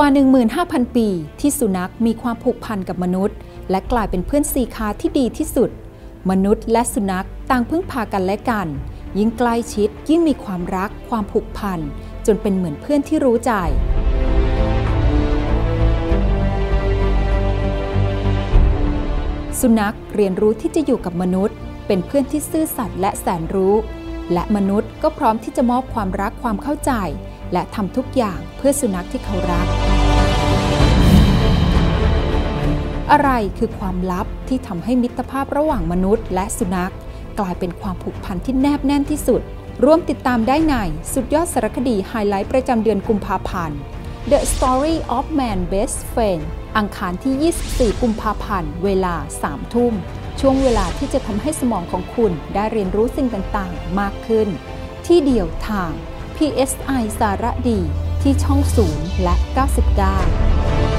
กว่า 15,000 ปี ที่สุนัขมีความผูกพันกับมนุษย์ และกลายเป็นเพื่อนสีขาที่ดีที่สุด มนุษย์และสุนัขต่างพึ่งพากันและกัน ยิ่งใกล้ชิดยิ่งมีความรัก ความผูกพัน จนเป็นเหมือนเพื่อนที่รู้ใจสุนัขเรียนรู้ที่จะอยู่กับมนุษย์ เป็นเพื่อนที่ซื่อสัตย์และแสนรู้ และมนุษย์ก็พร้อมที่จะมอบความรักความเข้าใจ และทำทุกอย่างเพื่อสุนัขที่เขารัก อะไรคือความลับที่ทำให้มิตรภาพระหว่างมนุษย์ และสุนัข กลายเป็นความผูกพันที่แนบแน่นที่สุด ร่วมติดตามได้ในสุดยอดสารคดีไฮไลท์ประจำเดือนกุมภาพันธ์ The Story of Man Best Friend อังคารที่ 24 กุมภาพันธ์ เวลา 3 ทุ่ม ช่วงเวลาที่จะทำให้สมองของคุณได้เรียนรู้สิ่งต่างๆ มากขึ้น ที่เดียวทาง PSI สารดี ที่ช่อง 0 และ 99